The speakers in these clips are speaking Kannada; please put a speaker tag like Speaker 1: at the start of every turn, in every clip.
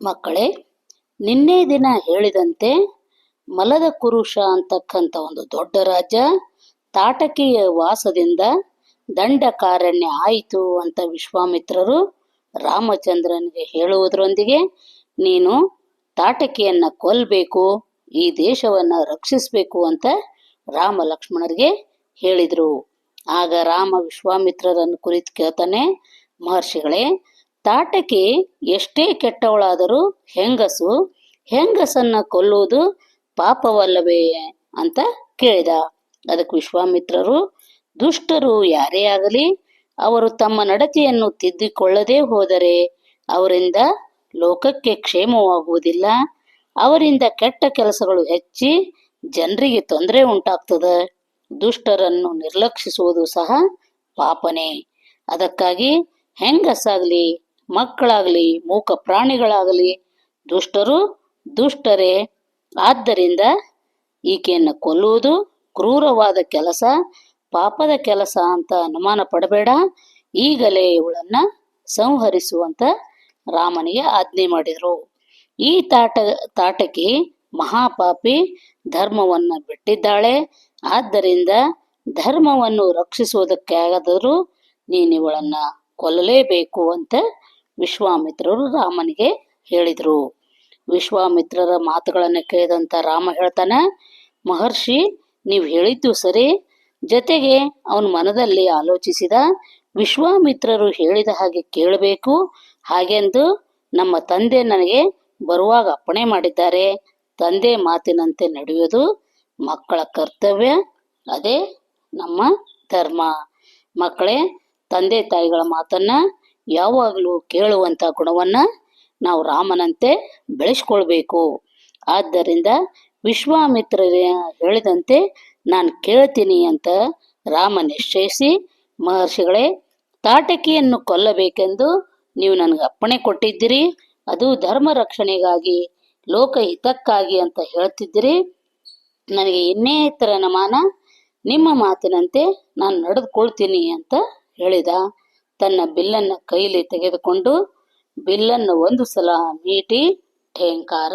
Speaker 1: ಮಕ್ಕಳೇ, ನಿನ್ನೆ ದಿನ ಹೇಳಿದಂತೆ ಮಲದ ಕುರುಷ ಅಂತಕ್ಕಂಥ ಒಂದು ದೊಡ್ಡ ರಾಜ್ಯ ತಾಟಕಿಯ ವಾಸದಿಂದ ದಂಡಕಾರಣ್ಯ ಆಯಿತು ಅಂತ ವಿಶ್ವಾಮಿತ್ರರು ರಾಮಚಂದ್ರನಿಗೆ ಹೇಳುವುದರೊಂದಿಗೆ, ನೀನು ತಾಟಕಿಯನ್ನ ಕೊಲ್ಲಬೇಕು ಈ ದೇಶವನ್ನ ರಕ್ಷಿಸಬೇಕು ಅಂತ ರಾಮ ಲಕ್ಷ್ಮಣರಿಗೆ ಹೇಳಿದರು. ಆಗ ರಾಮ ವಿಶ್ವಾಮಿತ್ರರನ್ನು ಕುರಿತು ಕೇಳ್ತಾನೆ, ಮಹರ್ಷಿಗಳೇ ತಾಟಕಿ ಎಷ್ಟೇ ಕೆಟ್ಟವಳಾದರೂ ಹೆಂಗಸು ಹೆಂಗಸನ್ನ ಕೊಲ್ಲುವುದು ಪಾಪವಲ್ಲವೇ ಅಂತ ಕೇಳಿದ. ಅದಕ್ಕೆ ವಿಶ್ವಾಮಿತ್ರರು, ದುಷ್ಟರು ಯಾರೇ ಆಗಲಿ, ಅವರು ತಮ್ಮ ನಡತೆಯನ್ನು ತಿದ್ದಿಕೊಳ್ಳದೇ ಹೋದರೆ ಅವರಿಂದ ಲೋಕಕ್ಕೆ ಕ್ಷೇಮವಾಗುವುದಿಲ್ಲ. ಅವರಿಂದ ಕೆಟ್ಟ ಕೆಲಸಗಳು ಹೆಚ್ಚಿ ಜನರಿಗೆ ತೊಂದರೆ ಉಂಟಾಗ್ತದೆ. ದುಷ್ಟರನ್ನು ನಿರ್ಲಕ್ಷಿಸುವುದು ಸಹ ಪಾಪನೇ. ಅದಕ್ಕಾಗಿ ಹೆಂಗಸಾಗ್ಲಿ ಮಕ್ಕಳಾಗ್ಲಿ, ಮೂಕ ಪ್ರಾಣಿಗಳಾಗಲಿ, ದುಷ್ಟರು ದುಷ್ಟರೇ. ಆದ್ದರಿಂದ ಈಕೆಯನ್ನು ಕೊಲ್ಲುವುದು ಕ್ರೂರವಾದ ಕೆಲಸ, ಪಾಪದ ಕೆಲಸ ಅಂತ ಅನುಮಾನ ಪಡಬೇಡ. ಈಗಲೇ ಇವಳನ್ನ ಸಂಹರಿಸುವಂತ ರಾಮನಿಗೆ ಆಜ್ಞೆ ಮಾಡಿದರು. ಈ ತಾಟ ತಾಟಕಿ ಮಹಾಪಾಪಿ ಧರ್ಮವನ್ನು ಬಿಟ್ಟಿದ್ದಾಳೆ. ಆದ್ದರಿಂದ ಧರ್ಮವನ್ನು ರಕ್ಷಿಸುವುದಕ್ಕಾಗದರೂ ನೀನು ಇವಳನ್ನ ಕೊಲ್ಲಲೇಬೇಕು ಅಂತ ವಿಶ್ವಾಮಿತ್ರರು ರಾಮನಿಗೆ ಹೇಳಿದರು. ವಿಶ್ವಾಮಿತ್ರರ ಮಾತುಗಳನ್ನು ಕೇಳಿದಂಥ ರಾಮ ಹೇಳ್ತಾನೆ, ಮಹರ್ಷಿ, ನೀವು ಹೇಳಿದ್ದು ಸರಿ. ಜೊತೆಗೆ ಅವನ ಮನದಲ್ಲಿ ಆಲೋಚಿಸಿದ ವಿಶ್ವಾಮಿತ್ರರು ಹೇಳಿದ ಹಾಗೆ ಕೇಳಬೇಕು. ಹಾಗೆಂದು ನಮ್ಮ ತಂದೆ ನನಗೆ ಬರುವಾಗ ಅಪ್ಪಣೆ ಮಾಡಿದ್ದಾರೆ. ತಂದೆ ಮಾತಿನಂತೆ ನಡೆಯುವುದು ಮಕ್ಕಳ ಕರ್ತವ್ಯ, ಅದೇ ನಮ್ಮ ಧರ್ಮ. ಮಕ್ಕಳೇ, ತಂದೆ ತಾಯಿಗಳ ಮಾತನ್ನ ಯಾವಾಗಲೂ ಕೇಳುವಂಥ ಗುಣವನ್ನ ನಾವು ರಾಮನಂತೆ ಬೆಳೆಸ್ಕೊಳ್ಬೇಕು. ಆದ್ದರಿಂದ ವಿಶ್ವಾಮಿತ್ರರ ಹೇಳಿದಂತೆ ನಾನು ಕೇಳ್ತೀನಿ ಅಂತ ರಾಮ ನಿಶ್ಚಯಿಸಿ, ಮಹರ್ಷಿಗಳೇ, ತಾಟಕಿಯನ್ನು ಕೊಲ್ಲಬೇಕೆಂದು ನೀವು ನನಗೆ ಅಪ್ಪಣೆ ಕೊಟ್ಟಿದ್ದೀರಿ, ಅದು ಧರ್ಮ ರಕ್ಷಣೆಗಾಗಿ ಲೋಕ ಹಿತಕ್ಕಾಗಿ ಅಂತ ಹೇಳ್ತಿದ್ದೀರಿ. ನನಗೆ ಇನ್ನೇ ತರನಮಾನ ನಿಮ್ಮ ಮಾತಿನಂತೆ ನಾನು ನಡೆದುಕೊಳ್ತೀನಿ ಅಂತ ಹೇಳಿದ. ತನ್ನ ಬಿಲ್ಲನ್ನು ಕೈಲಿ ತೆಗೆದುಕೊಂಡು ಬಿಲ್ಲನ್ನು ಒಂದು ಸಲ ಮೀಟಿ ಠೇಂಕಾರ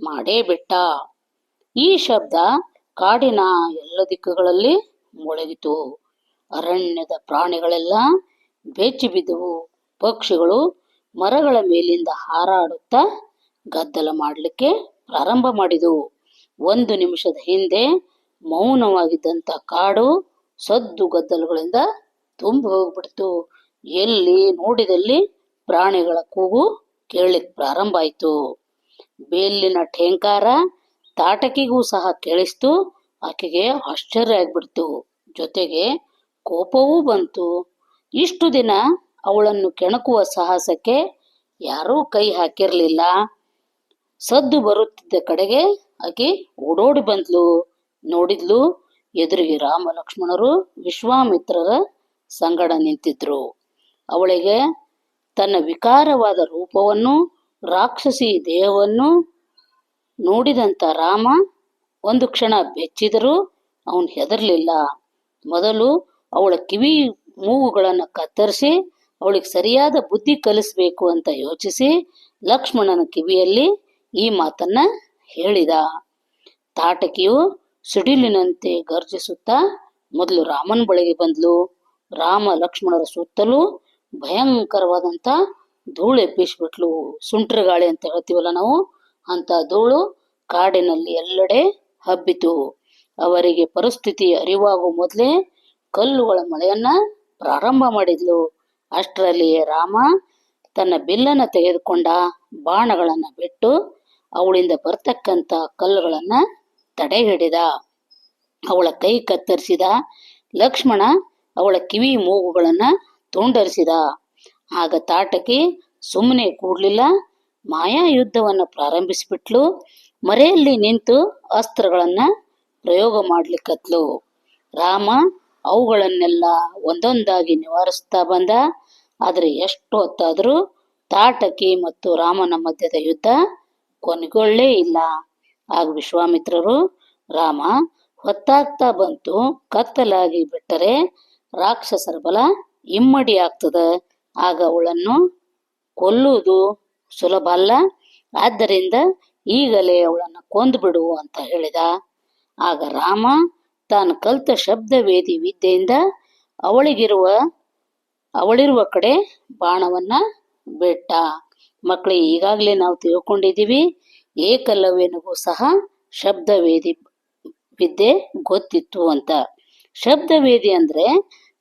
Speaker 1: ಮಾಡೇ ಬಿಟ್ಟ. ಈ ಶಬ್ದ ಕಾಡಿನ ಎಲ್ಲ ದಿಕ್ಕುಗಳಲ್ಲಿ ಮೊಳಗಿತು. ಅರಣ್ಯದ ಪ್ರಾಣಿಗಳೆಲ್ಲ ಬೆಚ್ಚಿ ಬಿದ್ದವು. ಪಕ್ಷಿಗಳು ಮರಗಳ ಮೇಲಿಂದ ಹಾರಾಡುತ್ತಾ ಗದ್ದಲ ಮಾಡಲಿಕ್ಕೆ ಪ್ರಾರಂಭ ಮಾಡಿದವು ಒಂದು ನಿಮಿಷದ ಹಿಂದೆ ಮೌನವಾಗಿದ್ದಂಥ ಕಾಡು ಸದ್ದು ಗದ್ದಲಗಳಿಂದ ತುಂಬಿ ಹೋಗ್ಬಿಡ್ತು. ಎಲ್ಲಿ ನೋಡಿದಲ್ಲಿ ಪ್ರಾಣಿಗಳ ಕೂಗು ಕೇಳಲಿಕ್ಕೆ ಪ್ರಾರಂಭ ಆಯಿತು. ಬೇಲಿನ ಠೇಂಕಾರ ತಾಟಕಿಗೂ ಸಹ ಕೇಳಿಸ್ತು. ಆಕೆಗೆ ಆಶ್ಚರ್ಯ ಆಗ್ಬಿಡ್ತು. ಜೊತೆಗೆ ಕೋಪವೂ ಬಂತು. ಇಷ್ಟು ದಿನ ಅವಳನ್ನು ಕೆಣಕುವ ಸಾಹಸಕ್ಕೆ ಯಾರೂ ಕೈ ಹಾಕಿರಲಿಲ್ಲ. ಸದ್ದು ಬರುತ್ತಿದ್ದ ಕಡೆಗೆ ಆಕೆ ಓಡೋಡಿ ಬಂದ್ಲು. ನೋಡಿದ್ಲು ಎದುರಿಗೆ ರಾಮ ಲಕ್ಷ್ಮಣರು ವಿಶ್ವಾಮಿತ್ರರ ಸಂಗಡ ನಿಂತಿದ್ರು. ಅವಳಿಗೆ ತನ್ನ ವಿಕಾರವಾದ ರೂಪವನ್ನು, ರಾಕ್ಷಸಿ ದೇಹವನ್ನು ನೋಡಿದಂಥ ರಾಮ ಒಂದು ಕ್ಷಣ ಬೆಚ್ಚಿದರೂ ಅವನು ಹೆದರಲಿಲ್ಲ. ಮೊದಲು ಅವಳ ಕಿವಿ ಮೂಗುಗಳನ್ನು ಕತ್ತರಿಸಿ, ಅವಳಿಗೆ ಸರಿಯಾದ ಬುದ್ಧಿ ಕಲಿಸಬೇಕು ಅಂತ ಯೋಚಿಸಿ ಲಕ್ಷ್ಮಣನ ಕಿವಿಯಲ್ಲಿ ಈ ಮಾತನ್ನ ಹೇಳಿದ. ತಾಟಕಿಯು ಸಿಡಿಲಿನಂತೆ ಗರ್ಜಿಸುತ್ತಾ ಮೊದಲು ರಾಮನ ಬಳಿಗೆ ಬಂದ್ಲು. ರಾಮ ಲಕ್ಷ್ಮಣರ ಸುತ್ತಲೂ ಭಯಂಕರವಾದಂಥ ಧೂಳು ಎಬ್ಬಿಸ್ಬಿಟ್ಲು ಸುಂಟ್ರ ಗಾಳಿ ಅಂತ ಹೇಳ್ತೀವಲ್ಲ ನಾವು, ಅಂತ ಧೂಳು ಕಾಡಿನಲ್ಲಿ ಎಲ್ಲೆಡೆ ಹಬ್ಬಿತು. ಅವರಿಗೆ ಪರಿಸ್ಥಿತಿ ಅರಿವಾಗುವ ಮೊದಲೇ ಕಲ್ಲುಗಳ ಮಳೆಯನ್ನ ಪ್ರಾರಂಭ ಮಾಡಿದ್ಲು. ಅಷ್ಟರಲ್ಲಿಯೇ ರಾಮ ತನ್ನ ಬಿಲ್ಲನ್ನು ತೆಗೆದುಕೊಂಡ ಬಾಣಗಳನ್ನು ಬಿಟ್ಟು ಅವಳಿಂದ ಬರ್ತಕ್ಕಂಥ ಕಲ್ಲುಗಳನ್ನ ತಡೆ ಹಿಡಿದ ಅವಳ ಕೈ ಕತ್ತರಿಸಿದ ಲಕ್ಷ್ಮಣ ಅವಳ ಕಿವಿ ಮೂಗುಗಳನ್ನ ತುಂಡರಿಸಿದ. ಆಗ ತಾಟಕಿ ಸುಮ್ಮನೆ ಕೂಡಲಿಲ್ಲ. ಮಾಯಾ ಯುದ್ಧವನ್ನು ಪ್ರಾರಂಭಿಸಿಬಿಟ್ಲು. ಮರೆಯಲ್ಲಿ ನಿಂತು ಅಸ್ತ್ರಗಳನ್ನು ಪ್ರಯೋಗ ಮಾಡ್ಲಿಕ್ಕತ್ಲು ರಾಮ ಅವುಗಳನ್ನೆಲ್ಲ ಒಂದೊಂದಾಗಿ ನಿವಾರಿಸ್ತಾ ಬಂದ. ಆದರೆ ಎಷ್ಟು ಹೊತ್ತಾದರೂ ತಾಟಕಿ ಮತ್ತು ರಾಮನ ಮಧ್ಯದ ಯುದ್ಧ ಕೊನೆಗೊಳ್ಳೇ ಇಲ್ಲ. ಆಗ ವಿಶ್ವಾಮಿತ್ರರು, ರಾಮ, ಹೊತ್ತಾಗ್ತಾ ಬಂತು. ಕತ್ತಲಾಗಿ ಬಿಟ್ಟರೆ ರಾಕ್ಷಸರ ಬಲ ಇಮ್ಮಡಿ ಆಗ್ತದ. ಆಗ ಅವಳನ್ನು ಕೊಲ್ಲುವುದು ಸುಲಭ ಅಲ್ಲ. ಆದ್ದರಿಂದ ಈಗಲೇ ಅವಳನ್ನು ಕೊಂದುಬಿಡು ಅಂತ ಹೇಳಿದ. ಆಗ ರಾಮ ತಾನು ಕಲಿತ ಶಬ್ದವೇದಿ ವಿದ್ಯೆಯಿಂದ ಅವಳಿಗಿರುವ, ಅವಳಿರುವ ಕಡೆ ಬಾಣವನ್ನ ಬಿಟ್ಟ. ಮಕ್ಕಳಿಗೆ ಈಗಾಗಲೇ ನಾವು ತಿಳ್ಕೊಂಡಿದ್ದೀವಿ. ಏಕಲವ್ಯನಿಗೂ ಸಹ ಶಬ್ದವೇದಿ ವಿದ್ಯೆ ಗೊತ್ತಿತ್ತು ಅಂತ. ಶಬ್ದವೇದಿ ಅಂದ್ರೆ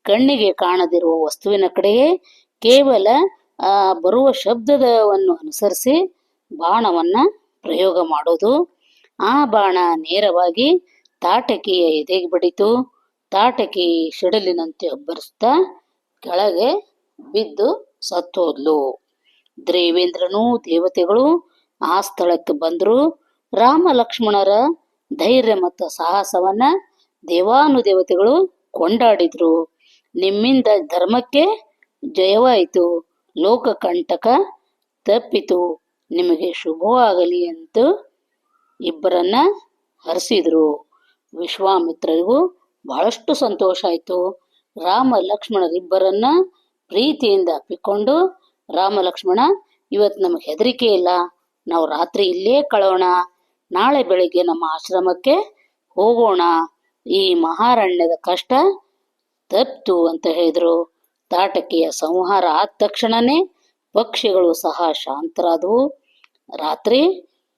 Speaker 1: ಕಣ್ಣಿಗೆ ಕಾಣದಿರುವ ವಸ್ತುವಿನ ಕಡೆಗೆ ಕೇವಲ ಬರುವ ಶಬ್ದದವನ್ನು ಅನುಸರಿಸಿ ಬಾಣವನ್ನ ಪ್ರಯೋಗ ಮಾಡೋದು. ಆ ಬಾಣ ನೇರವಾಗಿ ತಾಟಕಿಯ ಎದೆಗೆ ಬಡಿತು, ತಾಟಕಿ ಶಡಲಿನಂತೆ ಅಬ್ಬರಿಸ್ತಾ ಕೆಳಗೆ ಬಿದ್ದು ಸತ್ತೋದ್ಲು. ದೇವೇಂದ್ರನು ದೇವತೆಗಳು ಆ ಸ್ಥಳಕ್ಕೆ ಬಂದರು. ರಾಮ ಲಕ್ಷ್ಮಣರ ಧೈರ್ಯ ಮತ್ತು ಸಾಹಸವನ್ನ ದೇವಾನುದೇವತೆಗಳು ಕೊಂಡಾಡಿದ್ರು. ನಿಮ್ಮಿಂದ ಧರ್ಮಕ್ಕೆ ಜಯವಾಯಿತು. ಲೋಕಕಂಟಕ ತಪ್ಪಿತು. ನಿಮಗೆ ಶುಭವಾಗಲಿ ಅಂತ ಇಬ್ಬರನ್ನ ಹರಿಸಿದ್ರು. ವಿಶ್ವಾಮಿತ್ರರಿಗೂ ಬಹಳಷ್ಟು ಸಂತೋಷ ಆಯಿತು. ರಾಮ ಲಕ್ಷ್ಮಣರಿಬ್ಬರನ್ನ ಪ್ರೀತಿಯಿಂದ ಅಪ್ಪಿಕೊಂಡು, ರಾಮ ಲಕ್ಷ್ಮಣ, ಇವತ್ತು ನಮಗೆ ಹೆದರಿಕೆ ಇಲ್ಲ. ನಾವು ರಾತ್ರಿ ಇಲ್ಲೇ ಕಳೋಣ. ನಾಳೆ ಬೆಳಿಗ್ಗೆ ನಮ್ಮ ಆಶ್ರಮಕ್ಕೆ ಹೋಗೋಣ. ಈ ಮಹಾರಣ್ಯದ ಕಷ್ಟ ತಪ್ತು ಅಂತ ಹೇಳಿದ್ರು. ತಾಟಕಿಯ ಸಂಹಾರ ಆದ ತಕ್ಷಣನೇ ಪಕ್ಷಿಗಳು ಸಹ ಶಾಂತರಾದವು. ರಾತ್ರಿ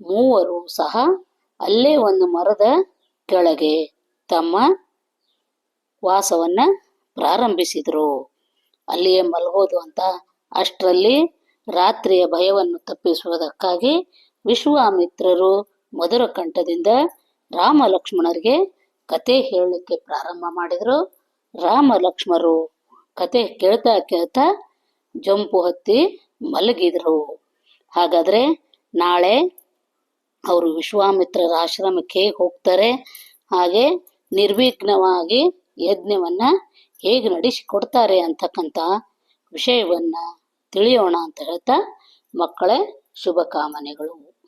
Speaker 1: ಮೂವರು ಸಹ ಅಲ್ಲೇ ಒಂದು ಮರದ ಕೆಳಗೆ ತಮ್ಮ ವಾಸವನ್ನ ಪ್ರಾರಂಭಿಸಿದರು. ಅಲ್ಲಿಯೇ ಮಲಗೋದು ಅಂತ ಅಷ್ಟರಲ್ಲಿ ರಾತ್ರಿಯ ಭಯವನ್ನು ತಪ್ಪಿಸುವುದಕ್ಕಾಗಿ ವಿಶ್ವಾಮಿತ್ರರು ಮಧುರ ಕಂಠದಿಂದ ರಾಮ ಲಕ್ಷ್ಮಣರಿಗೆ ಕತೆ ಹೇಳಲಿಕ್ಕೆ ಪ್ರಾರಂಭ ಮಾಡಿದರು. ರಾಮ ಲಕ್ಷ್ಮರು ಕತೆ ಕೇಳ್ತಾ ಕೇಳ್ತಾ ಜಂಪು ಹತ್ತಿ ಮಲಗಿದ್ರು. ಹಾಗಾದ್ರೆ ನಾಳೆ ಅವರು ವಿಶ್ವಾಮಿತ್ರರ ಆಶ್ರಮಕ್ಕೆ ಹೇಗೆ ಹೋಗ್ತಾರೆ. ಹಾಗೆ ನಿರ್ವಿಘ್ನವಾಗಿ ಯಜ್ಞವನ್ನ ಹೇಗೆ ನಡೆಸಿಕೊಡ್ತಾರೆ ಅಂತಕ್ಕಂಥ ವಿಷಯವನ್ನ ತಿಳಿಯೋಣ ಅಂತ ಹೇಳ್ತಾ ಮಕ್ಕಳೇ ಶುಭಕಾಮನೆಗಳು